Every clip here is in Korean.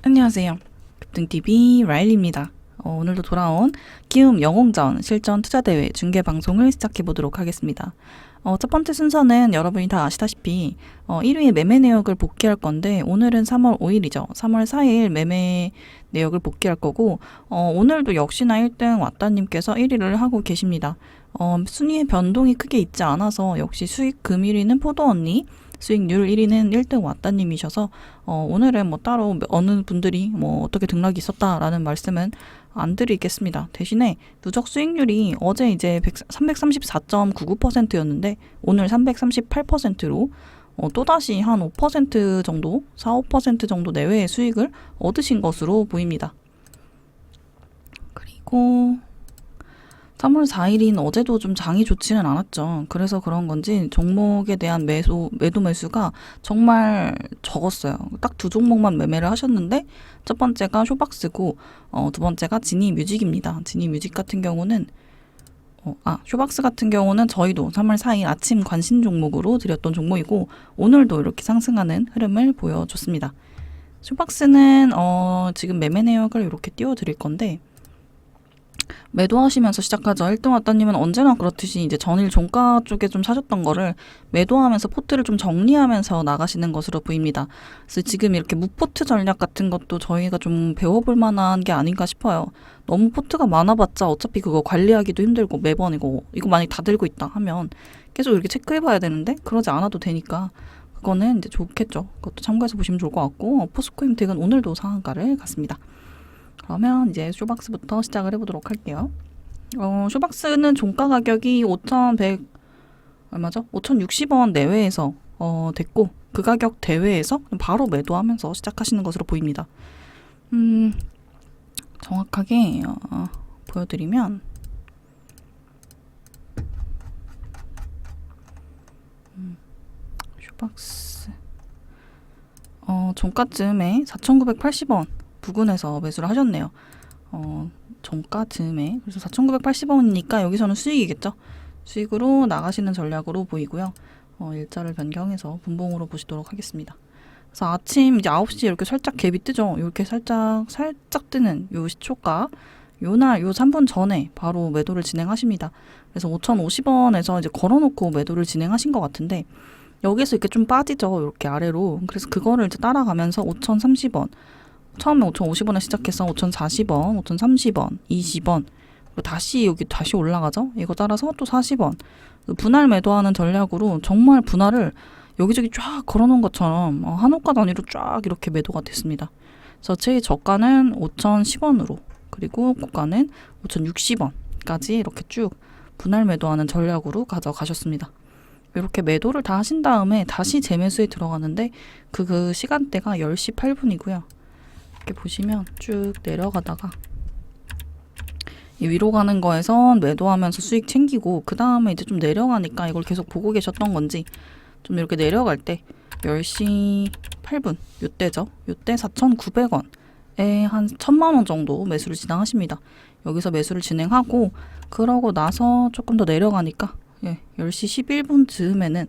안녕하세요. 급등TV 라일리입니다. 어, 오늘도 돌아온 기움 영웅전 실전 투자대회 중계 방송을 시작해 보도록 하겠습니다. 어, 첫 번째 순서는 여러분이 다 아시다시피 어, 1위의 매매 내역을 복귀할 건데 오늘은 3월 5일이죠. 3월 4일 매매 내역을 복귀할 거고 어, 오늘도 역시나 1등 왔다님께서 1위를 하고 계십니다. 어, 순위의 변동이 크게 있지 않아서 역시 수익 금 1위는 포도 언니, 수익률 1위는 1등 왔다님이셔서 어, 오늘은 뭐 따로 어느 분들이 뭐 어떻게 등락이 있었다라는 말씀은 안 드리겠습니다. 대신에 누적 수익률이 어제 이제 334.99%였는데 오늘 338%로 어, 또다시 한 5% 정도, 4, 5% 정도 내외의 수익을 얻으신 것으로 보입니다. 그리고 3월 4일인 어제도 좀 장이 좋지는 않았죠. 그래서 그런 건지 종목에 대한 매수, 매도 매수가 정말 적었어요. 딱 두 종목만 매매를 하셨는데 첫 번째가 쇼박스고 어, 두 번째가 지니 뮤직입니다. 지니 뮤직 같은 경우는 어, 아, 쇼박스 같은 경우는 저희도 3월 4일 아침 관심 종목으로 드렸던 종목이고 오늘도 이렇게 상승하는 흐름을 보여줬습니다. 쇼박스는 어, 지금 매매 내역을 이렇게 띄워드릴 건데 매도하시면서 시작하죠. 1등 왔다님은 언제나 그렇듯이 이제 전일 종가 쪽에 좀 사셨던 거를 매도하면서 포트를 좀 정리하면서 나가시는 것으로 보입니다. 그래서 지금 이렇게 무포트 전략 같은 것도 저희가 좀 배워볼 만한 게 아닌가 싶어요. 너무 포트가 많아봤자 어차피 그거 관리하기도 힘들고 매번 이거 이거 만약 다 들고 있다 하면 계속 이렇게 체크해봐야 되는데 그러지 않아도 되니까 그거는 이제 좋겠죠. 그것도 참고해서 보시면 좋을 것 같고 어, 포스코임텍은 오늘도 상한가를 갔습니다. 그러면 이제 쇼박스부터 시작을 해보도록 할게요. 어, 쇼박스는 종가 가격이 5,100 얼마죠? 5,060원 내외에서 어, 됐고 그 가격 대회에서 바로 매도하면서 시작하시는 것으로 보입니다. 음, 정확하게 어, 보여드리면 음, 쇼박스 어, 종가쯤에 4,980원 부근에서 매수를 하셨네요. 어, 종가 즈음에 그래서 4,980원이니까 여기서는 수익이겠죠. 수익으로 나가시는 전략으로 보이고요. 어, 일자를 변경해서 분봉으로 보시도록 하겠습니다. 그래서 아침 이제 9시에 이렇게 살짝 갭이 뜨죠. 이렇게 살짝 살짝 뜨는 요 시초가 요날 요 3분 전에 바로 매도를 진행하십니다. 그래서 5,050원에서 이제 걸어놓고 매도를 진행하신 것 같은데 여기서 이렇게 좀 빠지죠. 이렇게 아래로. 그래서 그거를 이제 따라가면서 5,030원 처음에 5,050원에 시작해서 5,040원, 5,030원, 20원, 그리고 다시 여기 다시 올라가죠. 이거 따라서 또 40원. 분할 매도하는 전략으로 정말 분할을 여기저기 쫙 걸어놓은 것처럼 어, 한호가 단위로 쫙 이렇게 매도가 됐습니다. 그래서 제 저가는 5,010원으로 그리고 고가는 5,060원까지 이렇게 쭉 분할 매도하는 전략으로 가져가셨습니다. 이렇게 매도를 다 하신 다음에 다시 재매수에 들어가는데 그, 그 시간대가 10시 8분이고요. 이렇게 보시면 쭉 내려가다가 이 위로 가는 거에선 매도하면서 수익 챙기고 그 다음에 이제 좀 내려가니까 이걸 계속 보고 계셨던 건지 좀 이렇게 내려갈 때 10시 8분 요때죠. 요때 4,900원에 한 1,000만 원 정도 매수를 진행하십니다. 여기서 매수를 진행하고 그러고 나서 조금 더 내려가니까 예, 10시 11분 즈음에는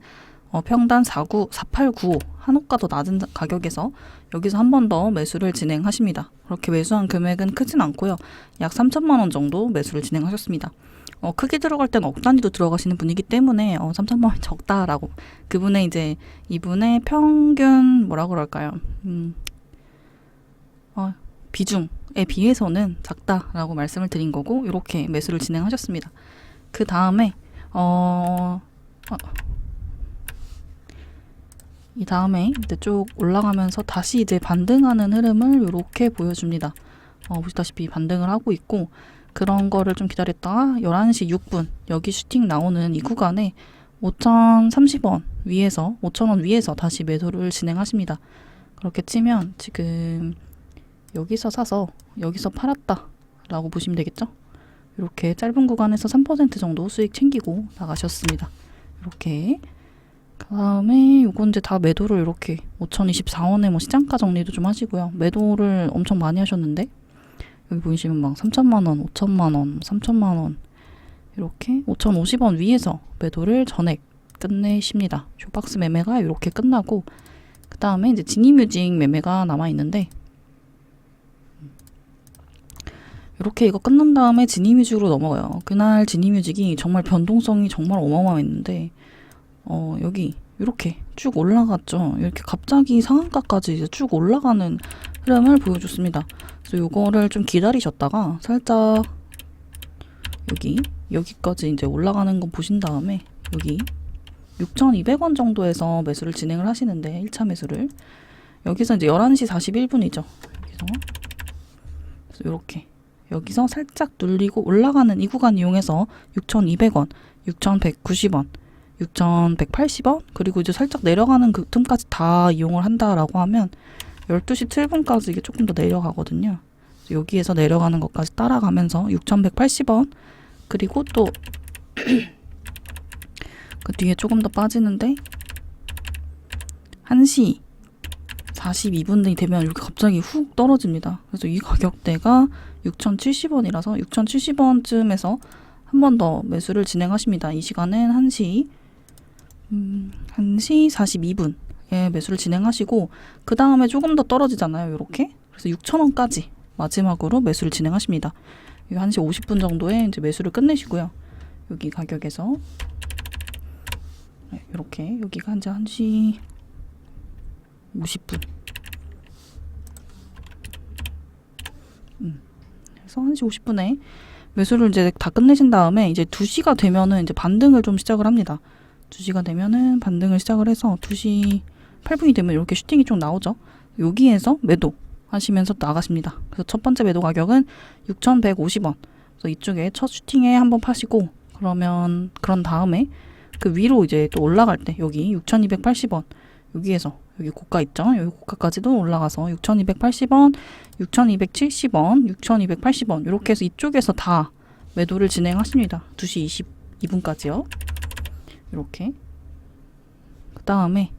어, 평단 49, 4895 한호가 더 낮은 가격에서 여기서 한 번 더 매수를 진행하십니다. 그렇게 매수한 금액은 크진 않고요. 약 3천만 원 정도 매수를 진행하셨습니다. 어, 크게 들어갈 때는 억 단위도 들어가시는 분이기 때문에 어, 3천만 원 적다라고 그분의 이제 이분의 평균 뭐라 그럴까요? 음, 어, 비중에 비해서는 작다라고 말씀을 드린 거고 이렇게 매수를 진행하셨습니다. 그 다음에 어, 어 이 다음에 이제 쭉 올라가면서 다시 이제 반등하는 흐름을 이렇게 보여줍니다. 어, 보시다시피 반등을 하고 있고 그런 거를 좀 기다렸다가 11시 6분 여기 슈팅 나오는 이 구간에 5,030원 위에서 5,000원 위에서 다시 매도를 진행하십니다. 그렇게 치면 지금 여기서 사서 여기서 팔았다 라고 보시면 되겠죠? 이렇게 짧은 구간에서 3% 정도 수익 챙기고 나가셨습니다. 이렇게 그 다음에 요건 이제 다 매도를 이렇게 5,024원에 뭐 시장가 정리도 좀 하시고요. 매도를 엄청 많이 하셨는데 여기 보이시면 막 3천만 원, 5천만 원, 3천만 원 이렇게 5,050원 위에서 매도를 전액 끝내십니다. 쇼박스 매매가 이렇게 끝나고 그 다음에 이제 지니뮤직 매매가 남아 있는데 이렇게 이거 끝난 다음에 지니뮤직으로 넘어가요. 그날 지니뮤직이 정말 변동성이 정말 어마어마했는데 어, 여기 이렇게 쭉 올라갔죠. 이렇게 갑자기 상한가까지 이제 쭉 올라가는 흐름을 보여줬습니다. 그래서 요거를 좀 기다리셨다가 살짝 여기 여기까지 이제 올라가는 거 보신 다음에 여기 6,200원 정도에서 매수를 진행을 하시는데 1차 매수를 여기서 이제 11시 41분이죠. 여기서 이렇게 여기서 살짝 눌리고 올라가는 이 구간 이용해서 6,200원, 6,190원, 6,180원 그리고 이제 살짝 내려가는 그 틈까지 다 이용을 한다라고 하면 12시 7분까지 이게 조금 더 내려가거든요. 여기에서 내려가는 것까지 따라가면서 6,180원 그리고 또 그 뒤에 조금 더 빠지는데 1시 42분이 되면 이렇게 갑자기 훅 떨어집니다. 그래서 이 가격대가 6,070원이라서 6,070원쯤에서 한 번 더 매수를 진행하십니다. 이 시간은 1시 음, 1시 42분에 매수를 진행하시고 그 다음에 조금 더 떨어지잖아요. 이렇게 그래서 6,000원까지 마지막으로 매수를 진행하십니다. 이 1시 50분 정도에 이제 매수를 끝내시고요. 여기 가격에서 네, 이렇게 여기가 이제 1시 50분 음, 그래서 1시 50분에 매수를 이제 다 끝내신 다음에 이제 2시가 되면은 이제 반등을 좀 시작을 합니다. 2시가 되면은 반등을 시작을 해서 2시 8분이 되면 이렇게 슈팅이 좀 나오죠. 여기에서 매도 하시면서 나가십니다. 그래서 첫 번째 매도 가격은 6,150원. 그래서 이쪽에 첫 슈팅에 한번 파시고 그러면 그런 다음에 그 위로 이제 또 올라갈 때 여기 6,280원 여기에서 여기 고가 있죠? 여기 고가까지도 올라가서 6,280원, 6,270원, 6,280원 이렇게 해서 이쪽에서 다 매도를 진행하십니다. 2시 22분까지요. 이렇게 그 다음에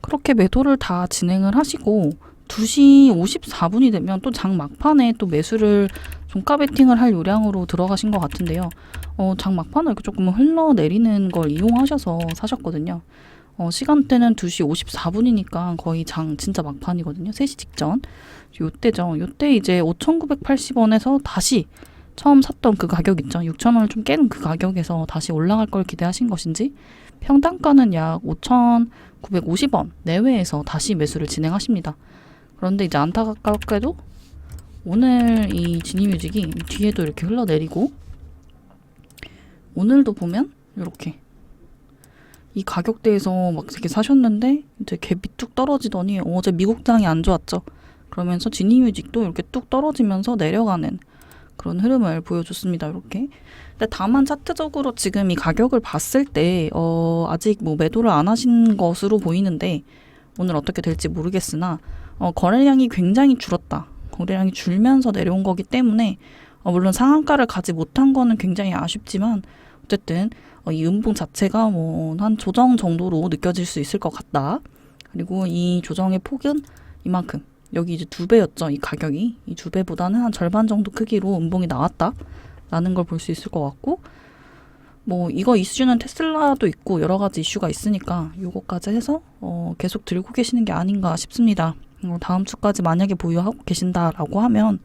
그렇게 매도를 다 진행을 하시고 2시 54분이 되면 또 장 막판에 또 매수를 종가 베팅을 할 요량으로 들어가신 것 같은데요. 어, 장 막판을 이렇게 조금 흘러내리는 걸 이용하셔서 사셨거든요. 어, 시간대는 2시 54분이니까 거의 장 진짜 막판이거든요. 3시 직전. 요때죠. 요때 이제 5,980원에서 다시 처음 샀던 그 가격 있죠. 6,000원을 좀 깨는 그 가격에서 다시 올라갈 걸 기대하신 것인지 평단가는 약 5,950원 내외에서 다시 매수를 진행하십니다. 그런데 이제 안타깝게도 오늘 이 지니뮤직이 뒤에도 이렇게 흘러내리고 오늘도 보면 이렇게 이 가격대에서 막 이렇게 사셨는데 이제 갭이 뚝 떨어지더니 어제 미국장이 안 좋았죠. 그러면서 지니뮤직도 이렇게 뚝 떨어지면서 내려가는 그런 흐름을 보여줬습니다. 이렇게. 근데 다만 차트적으로 지금 이 가격을 봤을 때 어, 아직 뭐 매도를 안 하신 것으로 보이는데 오늘 어떻게 될지 모르겠으나 어, 거래량이 굉장히 줄었다. 거래량이 줄면서 내려온 거기 때문에 어, 물론 상한가를 가지 못한 거는 굉장히 아쉽지만 어쨌든 어, 이 음봉 자체가 뭐 한 조정 정도로 느껴질 수 있을 것 같다. 그리고 이 조정의 폭은 이만큼. 여기 이제 두 배였죠. 이 가격이 이 두 배보다는 한 절반 정도 크기로 음봉이 나왔다 라는 걸 볼 수 있을 것 같고 뭐 이거 이슈는 테슬라도 있고 여러 가지 이슈가 있으니까 요거까지 해서 어, 계속 들고 계시는 게 아닌가 싶습니다. 어, 다음 주까지 만약에 보유하고 계신다라고 하면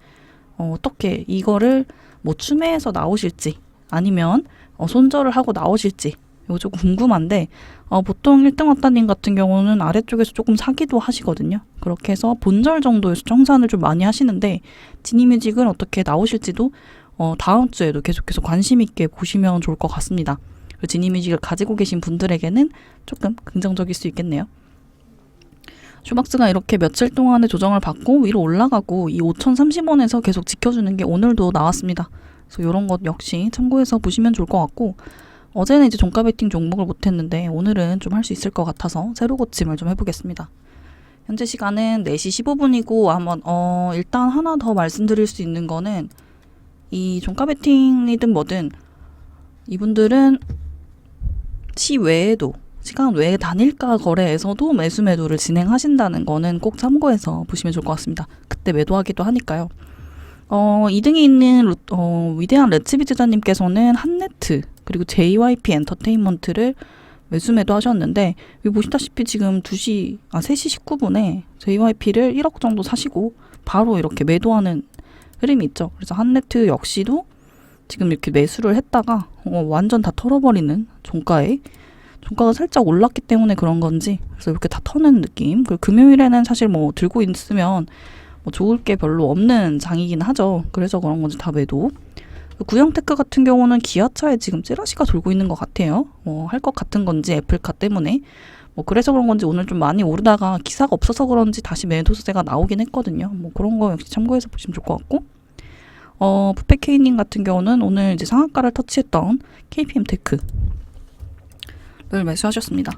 어, 어떻게 이거를 뭐 추매해서 나오실지 아니면 어, 손절을 하고 나오실지 이거 조금 궁금한데 어, 보통 1등 왔다님 같은 경우는 아래쪽에서 조금 사기도 하시거든요. 그렇게 해서 본절 정도에서 청산을 좀 많이 하시는데 지니뮤직은 어떻게 나오실지도 어, 다음 주에도 계속해서 관심 있게 보시면 좋을 것 같습니다. 지니뮤직을 가지고 계신 분들에게는 조금 긍정적일 수 있겠네요. 슈박스가 이렇게 며칠 동안의 조정을 받고 위로 올라가고 이 5,030원에서 계속 지켜주는 게 오늘도 나왔습니다. 그래서 이런 것 역시 참고해서 보시면 좋을 것 같고 어제는 이제 종가 베팅 종목을 못했는데 오늘은 좀 할 수 있을 것 같아서 새로 고침을 좀 해보겠습니다. 현재 시간은 4시 15분이고 한번 어 일단 하나 더 말씀드릴 수 있는 거는 이 종가 베팅이든 뭐든 이분들은 시 외에도 시간 외에 단일가 거래에서도 매수 매도를 진행하신다는 거는 꼭 참고해서 보시면 좋을 것 같습니다. 그때 매도하기도 하니까요. 어, 2등에 있는 루- 어, 위대한 레츠비즈자님께서는 한네트 그리고 JYP 엔터테인먼트를 매수 매도 하셨는데 여기 보시다시피 지금 2시 아 3시 19분에 JYP를 1억 정도 사시고 바로 이렇게 매도하는 흐름이 있죠. 그래서 한네트 역시도 지금 이렇게 매수를 했다가 어, 완전 다 털어버리는 종가에 종가가 살짝 올랐기 때문에 그런 건지 그래서 이렇게 다 터는 느낌. 그리고 금요일에는 사실 뭐 들고 있으면 뭐 좋을 게 별로 없는 장이긴 하죠. 그래서 그런 건지 다 매도. 구형테크 같은 경우는 기아차에 지금 찌라시가 돌고 있는 것 같아요. 뭐 할 것 같은 건지 애플카 때문에 뭐 그래서 그런 건지 오늘 좀 많이 오르다가 기사가 없어서 그런지 다시 매도세가 나오긴 했거든요. 뭐 그런 거 역시 참고해서 보시면 좋을 것 같고. 어, 부페케이님 같은 경우는 오늘 이제 상한가를 터치했던 KPM 테크를 매수하셨습니다.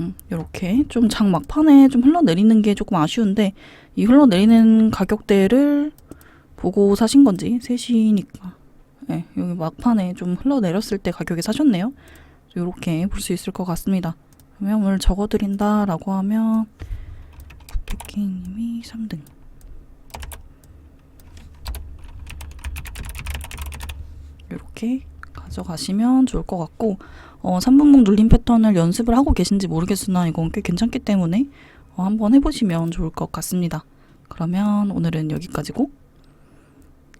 음, 요렇게 좀 장 막판에 좀 흘러내리는 게 조금 아쉬운데 이 흘러내리는 가격대를 보고 사신 건지 3시니까 네, 여기 막판에 좀 흘러내렸을 때 가격에 사셨네요. 요렇게 볼 수 있을 것 같습니다. 그러면 오늘 적어드린다라고 하면 백희님이 3등 이렇게 가져가시면 좋을 것 같고 어, 3분봉 눌림 패턴을 연습을 하고 계신지 모르겠으나 이건 꽤 괜찮기 때문에 어, 한번 해보시면 좋을 것 같습니다. 그러면 오늘은 여기까지고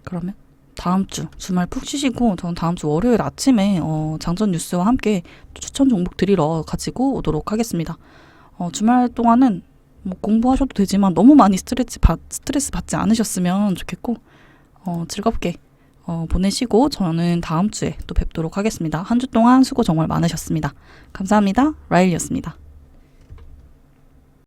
그러면 다음 주 주말 푹 쉬시고 저는 다음 주 월요일 아침에 어, 장전 뉴스와 함께 추천 종목 드리러 가지고 오도록 하겠습니다. 어, 주말 동안은 뭐 공부하셔도 되지만 너무 많이 스트레스, 받, 스트레스 받지 않으셨으면 좋겠고 어, 즐겁게 어, 보내시고 저는 다음 주에 또 뵙도록 하겠습니다. 한 주 동안 수고 정말 많으셨습니다. 감사합니다. 라일이었습니다.